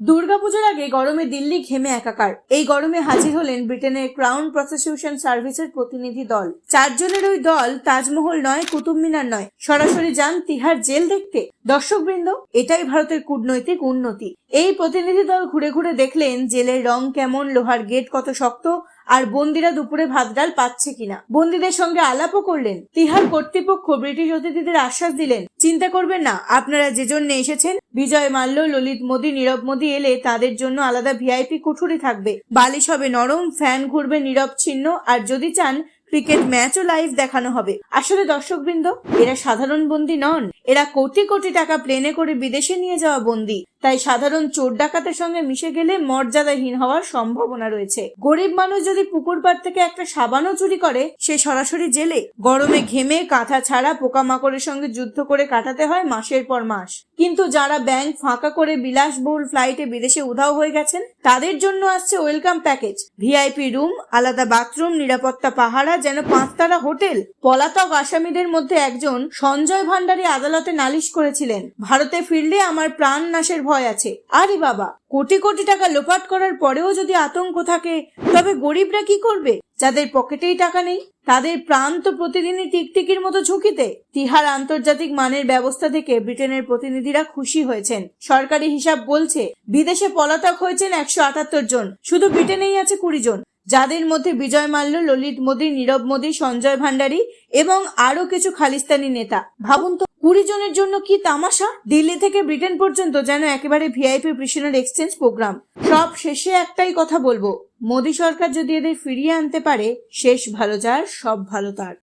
দুর্গাপুজোর আগে গরমে দিল্লি ঘেমে একাকার। এই গরমে হাজির হলেন ব্রিটেনের ক্রাউন প্রসিকিউশন সার্ভিসের প্রতিনিধি দল। চারজনের ওই দল তাজমহল নয়, কুতুব মিনার নয়। সরাসরি যান তিহার জেল দেখতে। দর্শকবৃন্দ, এটাই ভারতের কূটনৈতিক উন্নতি। এই প্রতিনিধি দল ঘুরে ঘুরে দেখলেন জেলের রং কেমন, লোহার গেট কত শক্ত আর বন্দিরা দুপুরে ভাত ডাল পাচ্ছে কিনা? বন্দিদের সঙ্গে আলাপও করলেন। তিহার কর্তৃপক্ষ ব্রিটিশ অতিথিদের আশ্বাস দিলেন, চিন্তা করবেন না, আপনারা যে জন্য এসেছেন, বিজয় মাল্য, ললিত মোদী, নীরব মোদী এলে তাদের জন্য আলাদা ভিআইপি কুঠুরি থাকবে। বালিশ হবে নরম, ফ্যান ঘুরবে নীরব ছিন্ন, আর যদি চান, ক্রিকেট ম্যাচও লাইভ দেখানো হবে। আসলে দর্শকবৃন্দ, এরা সাধারণ বন্দী নন। এরা কোটি কোটি টাকা প্লেনে করে বিদেশে নিয়ে যাওয়া বন্দি। তাই সাধারণ চোর ডাকাতের সঙ্গে মিশে গেলে মর্যাদাহীন হওয়ার সম্ভাবনা রয়েছে। গরিব মানুষ যদি পুকুর পাড় থেকে একটা সাবানও চুরি করে, সে সরাসরি জেলে। গরমে ঘেমে কাঁথা ছাড়া পোকামাকড়ের সঙ্গে যুদ্ধ করে কাটাতে হয় মাসের পর মাস। কিন্তু যারা ব্যাংক ফাঁকা করে বিলাসবহুল ফ্লাইটে বিদেশে উধাও হয়ে গেছেন, তাদের জন্য আসছে ওয়েলকাম প্যাকেজ ভিআইপি রুম আলাদা বাথরুম নিরাপত্তা পাহারা, যেন পাঁচতারা হোটেল। পলাতক আসামিদের মধ্যে একজন সঞ্জয় ভান্ডারী আদালতে নালিশ করেছিলেন, ভারতে ফিরলে আমার প্রাণ নাশের ভয় আছে। আরে বাবা, কোটি কোটি টাকা লোপাট করার পরেও যদি আতঙ্ক থাকে, তবে গরিবরা কি করবে? যাদের পকেটেই টাকা নেই, তাদের প্রাণ তো প্রতিদিনই টিকটিকির মতো ঝুঁকিতে। তিহার আন্তর্জাতিক মানের ব্যবস্থা থেকে ব্রিটেনের প্রতিনিধিরা খুশি হয়েছেন। সরকারি হিসাব বলছে, বিদেশে পলাতক হয়েছেন একশো আটাত্তর জন। শুধু ব্রিটেনেই আছে কুড়ি জন। যাদের মধ্যে বিজয় মাল্য, ললিত মোদী, নীরব মোদী, সঞ্জয় ভান্ডারী এবং আরও কিছু খালিস্তানি নেতা। ভাবুন তো, কুড়ি জনের জন্য কি তামাশা? দিল্লি থেকে ব্রিটেন পর্যন্ত যেন একেবারে ভিআইপি প্রিশনার এক্সচেঞ্জ প্রোগ্রাম সব শেষে একটাই কথা বলব, মোদী সরকার যদি এদের ফিরিয়ে আনতে পারে, শেষ ভালো যার, সব ভালো তার।